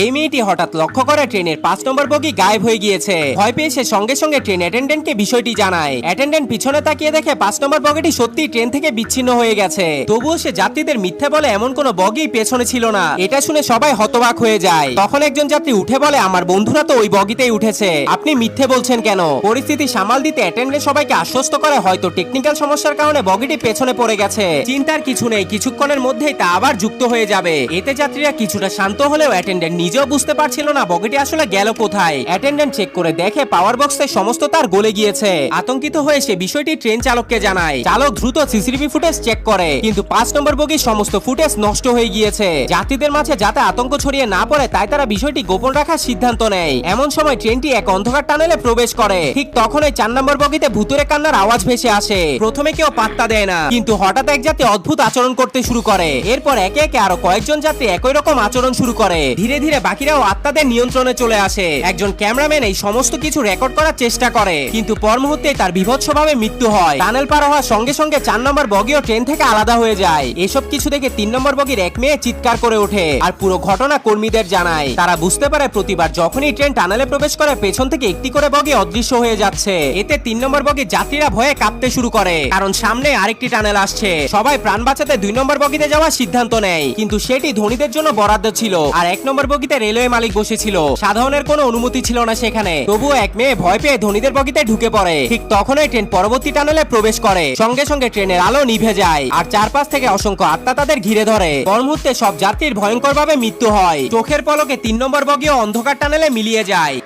এই মেয়েটি হঠাৎ লক্ষ্য করে ট্রেনের পাঁচ নম্বর বগি গায়েব হয়ে গিয়েছে। ভয় পেয়ে সে সঙ্গে সঙ্গে ট্রেন অ্যাটেন্ডেন্টকে বিষয়টি জানায়। অ্যাটেন্ডেন্ট পিছনে তাকিয়ে দেখে পাঁচ নম্বর বগিটি সত্যি ট্রেন থেকে বিচ্ছিন্ন হয়ে গেছে। তবুও সে যাত্রীদের মিথ্যে বলে এমন কোনো বগি পেছনে ছিল না। এটা শুনে সবাই হতবাক হয়ে যায়। তখন একজন যাত্রী উঠে বলে, আমার বন্ধুরা তো ওই বগিতেই উঠেছে। আপনি মিথ্যে বলছেন কেন? পরিস্থিতি সামাল দিতে অ্যাটেন্ডেন্ট সবাইকে আশ্বস্ত করে, হয়তো টেকনিক্যাল সমস্যার কারণে বগিটি পেছনে পড়ে গেছে। চিন্তার কিছু নেই। কিছুক্ষণের মধ্যেই তা আবার যুক্ত হয়ে যাবে। এতে যাত্রীরা কিছুটা শান্ত হলেও অ্যাটেন্ডেন্ট নিজেও বুঝতে পারছিল না বগিটি আসলে গেল কোথায়। অ্যাটেন্ডেন্ট চেক করে দেখে পাওয়ার বক্সের সমস্ত তার গলে গিয়েছে। আতঙ্কিত হয়ে সে বিষয়টি ট্রেন চালককে জানায়। চালক দ্রুত সিসিটিভি ফুটেজ চেক করে, কিন্তু পাঁচ নম্বর বগির সমস্ত ফুটেজ নষ্ট হয়ে গিয়েছে। যাত্রীদের মাঝে যাতে আতঙ্ক ছড়িয়ে না পড়ে, তাই তারা বিষয়টি গোপন রাখার সিদ্ধান্ত নেয়। এমন সময় ট্রেনটি এক অন্ধকার টানেলে প্রবেশ করে। ঠিক তখন ওই চার নম্বর বগিতে ভুতুরে কান্নার আওয়াজ ভেসে আসে। প্রথমে কেউ পাত্তা দেয় না, কিন্তু হঠাৎ এক যাত্রী অদ্ভুত আচরণ করতে শুরু করে। এরপর একে একে আরও কয়েকজন যাত্রী একই রকম আচরণ শুরু করে। ধীরে ধীরে বাকিরাও আত্মাদের নিয়ন্ত্রণে চলে আসে। একজন ক্যামেরাম্যান এই সমস্ত কিছু রেকর্ড করার চেষ্টা করে, কিন্তু পর মুহূর্তে তার বিভৎসভাবে মৃত্যু হয়। টানেল পার হওয়ার সঙ্গে সঙ্গে চার নম্বর বগিও ট্রেন থেকে আলাদা হয়ে যায়। এসব কিছু দেখে তিন নম্বর বগির এক মেয়ে চিৎকার করে ওঠে, আর পুরো ঘটনা কর্মীদের জানায়। তারা বুঝতে পারে প্রতিবার যখনই ট্রেন টানেলে প্রবেশ করে, পেছন থেকে একটি করে বগি অদৃশ্য হয়ে যাচ্ছে। এতে তিন নম্বর বগির যাত্রীরা ভয়ে কাঁপতে শুরু করে, কারণ সামনে আরেকটি টানেল আসছে। সবাই প্রাণ বাঁচাতে দুই নম্বর বগিতে যাওয়ার সিদ্ধান্ত নেয়, কিন্তু সেটি ধনীদের জন্য বরাদ্দ ছিল। আর এক নম্বর বগিতে রেলওয়ে মালিক বসেছিল। সাধারণের কোনো অনুমতি ছিল না সেখানে। তবু এক মেয়ে ভয় পেয়ে ধনীদের বগিতে ঢুকে পড়ে। ঠিক তখনই ট্রেন পরবর্তী টানেলে প্রবেশ করে। সঙ্গে সঙ্গে ট্রেনের আলো নিভে যায়। আর চারপাশ থেকে অসংখ্য আত্মা তাদের ঘিরে ধরে। পরমুহূর্তে সব যাত্রীর ভয়ঙ্কর ভাবে মৃত্যু হয়। চোখের পলকে তিন নম্বর বগিও অন্ধকার টানেলে মিলিয়ে যায়।